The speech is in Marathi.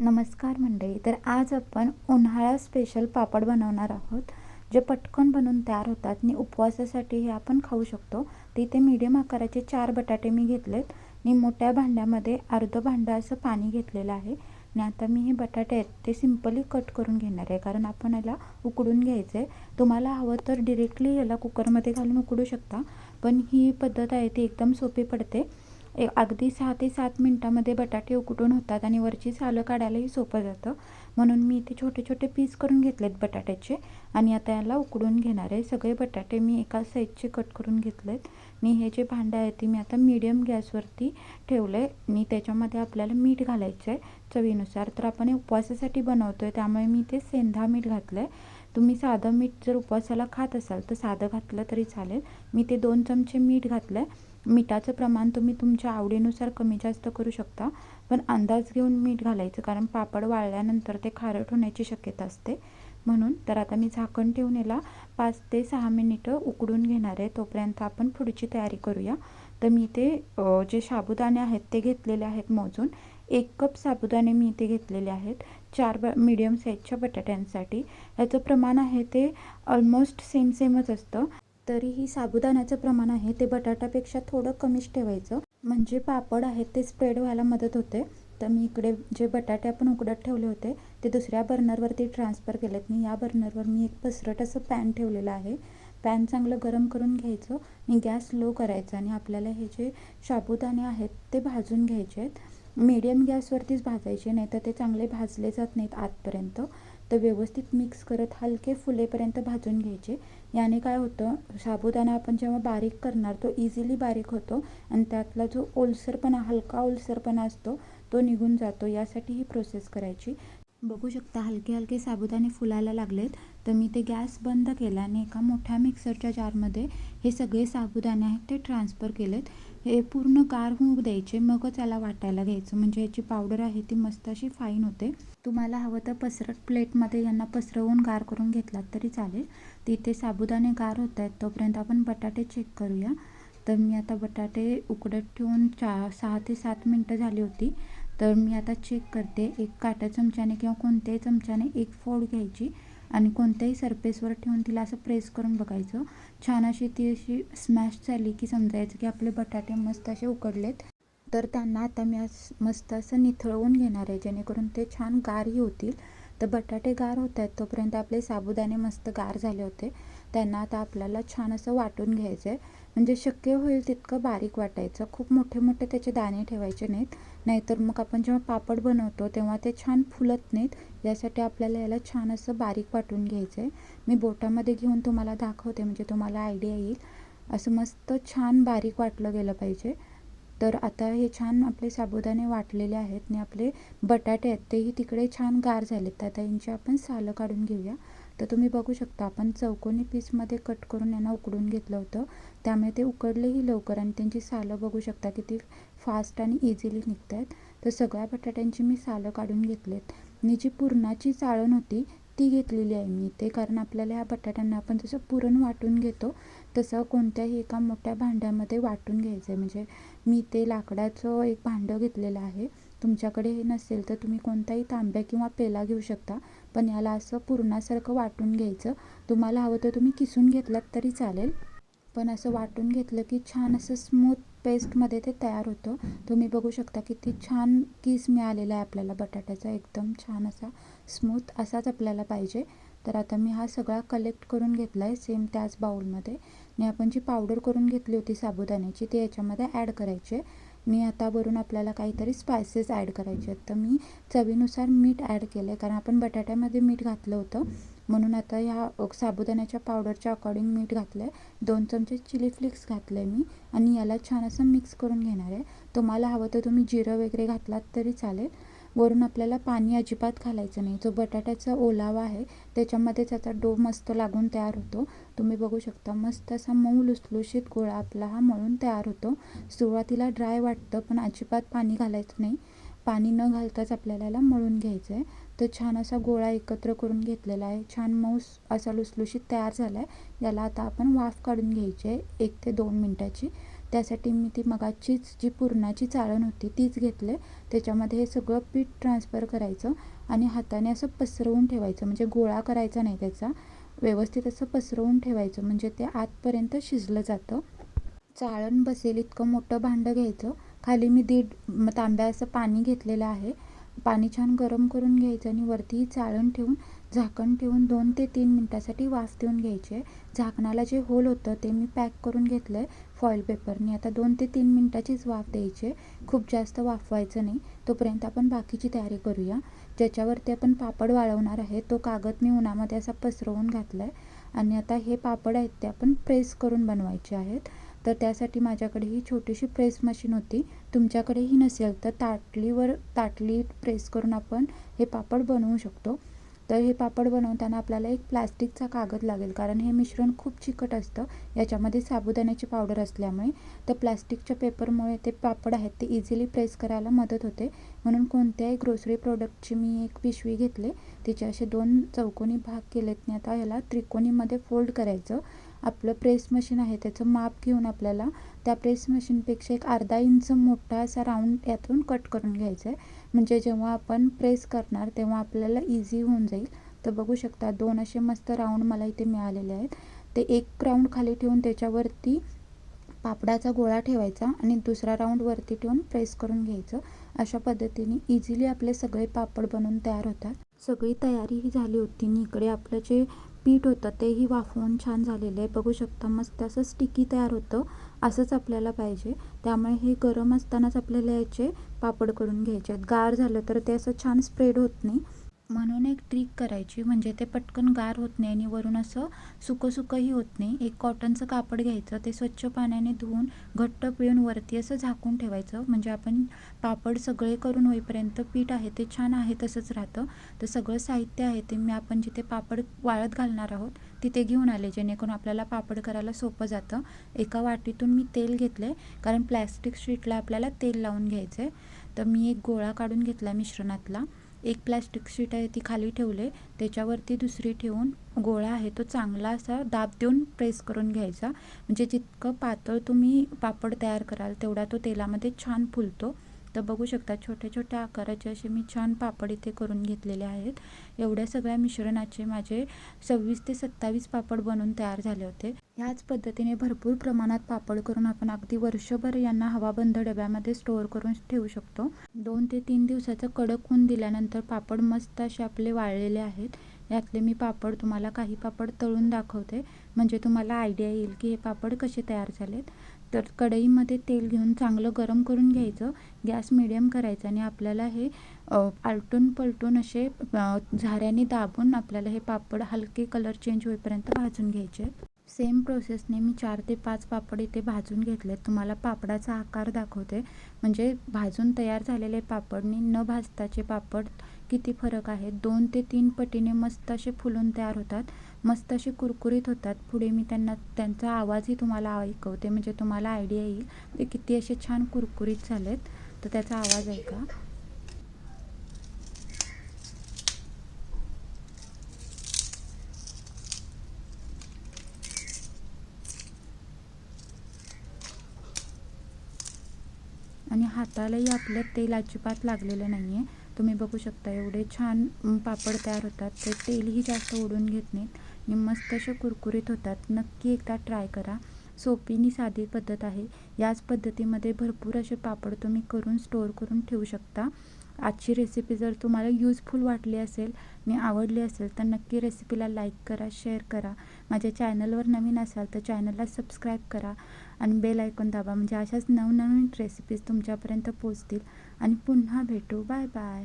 नमस्कार मंडळी तर आज आपण उन्हाळा स्पेशल पापड बनवणार आहोत. जे पटकन बनवून तयार होतात आणि उपवासासाठी हे आपण खाऊ शकतो. तर इथे मीडियम आकाराचे चार बटाटे मी घेतलेत. आणि मोठ्या भांड्यामध्ये अर्धं भांडं असं पाणी घेतलेलं आहे. आणि आता मी हे बटाटे आहेत ते सिम्पली कट करून घेणार आहे. कारण आपण याला उकडून घ्यायचं आहे तुम्हाला हवं तर डिरेक्टली याला कुकरमध्ये घालून उकडू शकता. पण ही पद्धत आहे ती एकदम सोपी पडते. ए अगदी सहा ते सात मिनटामध्ये बटाटे उकटून होतात आणि वरची सालं काढायलाही सोपं जातं. म्हणून मी इथे छोटे छोटे पीस करून घेतलेत बटाट्याचे आणि आता याला उकडून घेणार आहे. सगळे बटाटे मी एका साईजचे कट करून घेतलेत. आणि हे जे भांडं आहे ते मी आता मीडियम गॅसवरती ठेवलं आहे आणि त्याच्यामध्ये आपल्याला मीठ घालायचं आहे चवीनुसार. तर आपण हे उपवासासाठी बनवतो आहे त्यामुळे मी ते सेंधा मीठ घातलं आहे तुम्ही साधं मीठ जर उपवासाला खात असाल तर साधं घातलं तरी चालेल. मी ते दोन चमचे मीठ घातलं आहे मिठाचं प्रमाण तुम्ही तुमच्या आवडीनुसार कमी जास्त करू शकता पण अंदाज घेऊन मीठ घालायचं कारण पापड वाळल्यानंतर ते खारट होण्याची शक्यता असते. म्हणून तर आता मी झाकण ठेवून याला पाच ते सहा मिनिटं उकडून घेणार आहे. तोपर्यंत आपण पुढची तयारी करूया. तर मी ते जे साबुदाणे आहेत ते घेतलेले आहेत मोजून. एक कप साबुदाणे मी इथे घेतलेले आहेत. चार ब मीडियम साईजच्या बटाट्यांसाठी. याचं प्रमाण आहे ते ऑलमोस्ट सेम सेमच असतं. तरीही साबुदाण्याचं प्रमाण आहे ते बटाट्यापेक्षा थोडं कमीच ठेवायचं. म्हणजे पापड आहेत ते स्प्रेड व्हायला मदत होते. तर मी इकडे जे बटाटे आपण उकडत ठेवले होते ते दुसऱ्या बर्नरवरती ट्रान्सफर केलेत. मी या बर्नरवर मी एक पसरट असं पॅन ठेवलेलं आहे. पॅन चांगलं गरम करून घ्यायचं. आणि गॅस लो करायचा आणि आपल्याला हे जे साबुदाणे आहेत ते भाजून घ्यायचे आहेत. मीडियम गॅसवरतीच भाजायचे नाही तर ते चांगले भाजले जात नाहीत आतपर्यंत. तर व्यवस्थित मिक्स करत हलके फुलेपर्यंत भाजून घ्यायचे. याने काय होतं साबुदाणा आपण जेव्हा बारीक करणार तो इझिली बारीक होतो आणि त्यातला जो ओलसरपणा हलका ओलसरपणा असतो तो निघून जातो. यासाठी ही प्रोसेस करायची. बघू शकता हलके हलके साबुदाणे फुलायला लागलेत. तर मी ते गॅस बंद केला आणि एका मोठ्या मिक्सरच्या जारमध्ये हे सगळे साबुदाणे आहेत ते ट्रान्सफर केलेत. हे पूर्ण गार होऊ द्यायचे मगच त्याला वाटायला घ्यायचं. म्हणजे याची पावडर आहे ती मस्त अशी फाईन होते. तुम्हाला हवं तर पसरट प्लेटमध्ये यांना पसरवून गार करून घेतलात तरी चालेल. तिथे साबुदाणे गार होत आहेत तोपर्यंत आपण बटाटे चेक करूया. तर मी आता बटाटे उकडत ठेवून चा सहा ते सात मिनटं झाली होती. तर मी आता चेक करते. एक काट्या चमच्याने किंवा कोणत्याही चमच्याने एक फोड घ्यायची. आणि कोणत्याही सरफेसवर ठेवून तिला असं प्रेस करून बघायचं. छान अशी ती अशी स्मॅश झाली की समजायचं की आपले बटाटे मस्त असे उकडलेत. तर त्यांना आता मी आज मस्त असं निथळवून घेणार आहे जेणेकरून ते छान गारही होतील तर बटाटे गार होत आहेत तोपर्यंत आपले साबुदाणे मस्त गार झाले होते. त्यांना आता आपल्याला छान असं वाटून घ्यायचं आहे म्हणजे शक्य होईल तितकं बारीक वाटायचं. खूप मोठे मोठे त्याचे दाणे ठेवायचे नाहीत. नाहीतर मग आपण जेव्हा पापड बनवतो तेव्हा ते छान फुलत नाहीत. यासाठी आपल्याला याला छान असं बारीक वाटून घ्यायचं आहे मी बोटामध्ये घेऊन तुम्हाला दाखवते म्हणजे तुम्हाला आयडिया येईल. असं मस्त छान बारीक वाटलं गेलं पाहिजे. तर आता हे छान आपले साबुदाणे वाटलेले आहेत. आणि आपले बटाटे आहेत तेही तिकडे छान गार झालेत. तर आता यांची आपण सालं काढून घेऊया. तर तुम्ही बघू शकता आपण चौकोनी पीसमध्ये कट करून यांना उकडून घेतलं होतं. त्यामुळे ते उकडलेही लवकर आणि त्यांची सालं बघू शकता किती फास्ट आणि इझिली निघत आहेत तर सगळ्या बटाट्यांची मी सालं काढून घेतलेत. आणि जी पुरणाची चाळण होती ती घेतलेली आहे मी. ते कारण आपल्याला ह्या बटाट्यांना आपण जसं पुरण वाटून घेतो तसं कोणत्याही एका मोठ्या भांड्यामध्ये वाटून घ्यायचं आहे म्हणजे मी ते लाकडाचं एक भांडं घेतलेलं आहे. तुमच्याकडे हे नसेल तर तुम्ही कोणताही तांब्या किंवा पेला घेऊ शकता. पण याला असं पुरणासारखं वाटून घ्यायचं. तुम्हाला हवं तर तुम्ही किसून घेतलात तरी चालेल. पण असं वाटून घेतलं की छान असं स्मूथ पेस्टमध्ये ते तयार होतं. तुम्ही बघू शकता किती छान किस मिळालेला आहे आपल्याला. बटाट्याचा एकदम छान असा स्मूथ असाच आपल्याला पाहिजे. तर आता मी हा सगळा कलेक्ट करून घेतला आहे सेम त्याच बाऊलमध्ये आणि आपण जी पावडर करून घेतली होती साबुदाण्याची ती याच्यामध्ये ॲड करायची. आहे मी आता वरून आपल्याला काहीतरी स्पायसेस ॲड करायचे आहेत. तर मी चवीनुसार मीठ ॲड केलं आहे कारण आपण बटाट्यामध्ये मीठ घातलं होतं. म्हणून आता ह्या साबुदाण्याच्या पावडरच्या अकॉर्डिंग मीठ घातलं आहे दोन चमचे चिली फ्लेक्स घातलं आहे मी. आणि याला छान असं मिक्स करून घेणार आहे. तुम्हाला हवं तर तुम्ही जिरं वगैरे घातलात तरी चालेल. वरून आपल्याला पाणी अजिबात घालायचं नाही. जो बटाट्याचा ओलावा आहे त्याच्यामध्ये त्याचा डो मस्त लागून तयार होतो. तुम्ही बघू शकता मस्त असा मऊ लुसलुशीत गोळा आपला हा मळून तयार होतो. सुरुवातीला ड्राय वाटतं पण अजिबात पाणी घालायचं नाही. पाणी न घालताच आपल्याला याला मळून घ्यायचं आहे तर छान असा गोळा एकत्र करून घेतलेला आहे. छान मऊ असा लुसलुशीत तयार झाला आहे याला आता आपण वाफ काढून घ्यायची आहे एक ते दोन मिनटाची. त्यासाठी मी ती मगाचीच जी पुरणाची चाळण होती तीच घेतले त्याच्यामध्ये हे सगळं पीठ ट्रान्सफर करायचं आणि हाताने असं पसरवून ठेवायचं. म्हणजे गोळा करायचा नाही त्याचा. व्यवस्थित असं पसरवून ठेवायचं. म्हणजे ते आतपर्यंत शिजलं जातं. चाळण बसेल इतकं मोठं भांडं घ्यायचं. खाली मी दीड तांब्या असं पाणी घेतलेलं आहे. पाणी छान गरम करून घ्यायचं आणि वरती चाळण ठेवून झाकण ठेवून दोन ते तीन मिनटासाठी वाफ देऊन घ्यायचे. झाकणाला जे होल होतं ते मी पॅक करून घेतलं आहे फॉईल पेपरनी आता दोन ते तीन मिनटाचीच वाफ द्यायची. आहे खूप जास्त वाफवायचं नाही. तोपर्यंत आपण बाकीची तयारी करूया. ज्याच्यावरती आपण पापड वाळवणार आहे तो कागद मी उन्हामध्ये असा पसरवून घातला आहे आणि आता हे पापड आहेत ते आपण प्रेस करून बनवायचे आहेत. तर त्यासाठी माझ्याकडे ही छोटीशी प्रेस मशीन होती. तुमच्याकडेही नसेल तर ताटलीवर ताटली प्रेस करून आपण हे पापड बनवू शकतो. तर हे पापड बनवताना आपल्याला एक प्लास्टिकचा कागद लागेल कारण हे मिश्रण खूप चिकट असतं. याच्यामध्ये साबुदाण्याची पावडर असल्यामुळे तर प्लास्टिकच्या पेपरमुळे ते पापड आहेत ते इझिली प्रेस करायला मदत होते. म्हणून कोणत्याही ग्रोसरी प्रोडक्टची मी एक पिशवी घेतले. तिचे असे दोन चौकोनी भाग केलेत. आणि आता याला त्रिकोणीमध्ये फोल्ड करायचं. आपलं प्रेस मशीन आहे त्याचं माप घेऊन आपल्याला त्या प्रेस मशीनपेक्षा एक अर्धा इंच मोठा असा राऊंड यातून कट करून घ्यायचं आहे म्हणजे जेव्हा आपण प्रेस करणार तेव्हा आपल्याला इझी होऊन जाईल. तर बघू शकता दोन असे मस्त राऊंड मला इथे मिळालेले आहेत. ते एक राऊंड खाली ठेवून त्याच्यावरती पापडाचा गोळा ठेवायचा आणि दुसरा राऊंड वरती ठेवून प्रेस करून घ्यायचं. अशा पद्धतीने इझिली आपले सगळे पापड बनवून तयार होतात. सगळी तयारी ही झाली होती. आणि इकडे आपलं जे पीठ होतं तेही वाफवून छान झालेलं आहे. बघू शकता मस्त असं स्टिकी तयार होतं. असंच आपल्याला पाहिजे. त्यामुळे हे गरम असतानाच आपल्याला याचे पापड करून घ्यायचे आहेत. गार झालं तर ते असं छान स्प्रेड होत नाही. म्हणून एक ट्रिक करायची म्हणजे ते पटकन गार होत नाही आणि वरून असं सुकं सुकंही होत नाही. एक कॉटनचं कापड घ्यायचं ते स्वच्छ पाण्याने धुवून घट्ट पिळून वरती असं झाकून ठेवायचं. म्हणजे आपण पापड सगळे करून होईपर्यंत पीठ आहे ते छान आहे तसंच राहतं. तर सगळं साहित्य आहे ते मी आपण जिथे पापड वाळत घालणार आहोत तिथे घेऊन आले जेणेकरून आपल्याला पापड करायला सोपं जातं. एका वाटीतून मी तेल घेतले कारण प्लॅस्टिक शीटला आपल्याला तेल लावून घ्यायचं आहे तर मी एक गोळा काढून घेतला मिश्रणातला. एक प्लॅस्टिक शीट आहे ती खाली ठेवले त्याच्यावरती दुसरी ठेवून गोळा आहे तो चांगला असा दाब देऊन प्रेस करून घ्यायचा. म्हणजे जितकं पातळ तुम्ही पापड तयार कराल तेवढा तो तेलामध्ये छान फुलतो. तर बघू शकता छोट्या छोट्या आकाराचे असे मी छान पापड इथे करून घेतलेले आहेत. एवढ्या सगळ्या मिश्रणाचे माझे सव्वीस ते सत्तावीस पापड बनून तयार झाले होते. ह्याच पद्धतीने भरपूर प्रमाणात पापड करून आपण अगदी वर्षभर यांना हवाबंद डब्यामध्ये स्टोअर करून ठेवू शकतो. दोन ते तीन दिवसाचं कडक होऊन दिल्यानंतर पापड मस्त असे आपले वाळलेले आहेत. यातले मी पापड तुम्हाला काही पापड तळून दाखवते. म्हणजे तुम्हाला आयडिया येईल की हे पापड कसे तयार झालेत. तर कढईमध्ये तेल घेऊन चांगलं गरम करून घ्यायचं. गॅस मिडियम करायचा आणि आपल्याला हे आलटून पलटून असे झाऱ्याने दाबून आपल्याला हे पापड हलके कलर चेंज होईपर्यंत भाजून घ्यायचे. सेम प्रोसेसने मी चार ते पाच पापड इथे भाजून घेतले तुम्हाला पापडाचा आकार दाखवते. म्हणजे भाजून तयार झालेले पापडनी न भाजताचे पापड किती फरक आहे? दोन ते तीन पटीने मस्त असे फुलून तयार होतात. मस्त असे कुरकुरीत होतात. पुढे मी त्यांना त्यांचा आवाजही तुम्हाला ऐकवते. म्हणजे तुम्हाला आयडिया येईल ते किती असे छान कुरकुरीत झालेत. तर त्याचा आवाज ऐका. आणि हातालाही आपलं तेल अजिबात लागलेलं नाही आहे तुम्ही बघू शकता एवढे छान पापड तयार होतात. ते तेलही जास्त ओढून घेत नाहीत. आणि मस्त असे कुरकुरीत होतात. नक्की एकदा ट्राय करा. सोपी आणि साधी पद्धत आहे. याच पद्धतीमध्ये भरपूर असे पापड तुम्ही करून स्टोअर करून ठेवू शकता. आजची रेसिपी जर तुम्हाला यूजफुल वाटली असेल आणि आवडली असेल तर नक्की रेसिपीला लाईक करा शेअर करा. माझ्या चॅनलवर नवीन असाल तर चॅनलला सबस्क्राईब करा आणि बेल ऐकून दाबा. म्हणजे अशाच नवनवीन रेसिपीज तुमच्यापर्यंत पोचतील आणि पुन्हा भेटू. Bye bye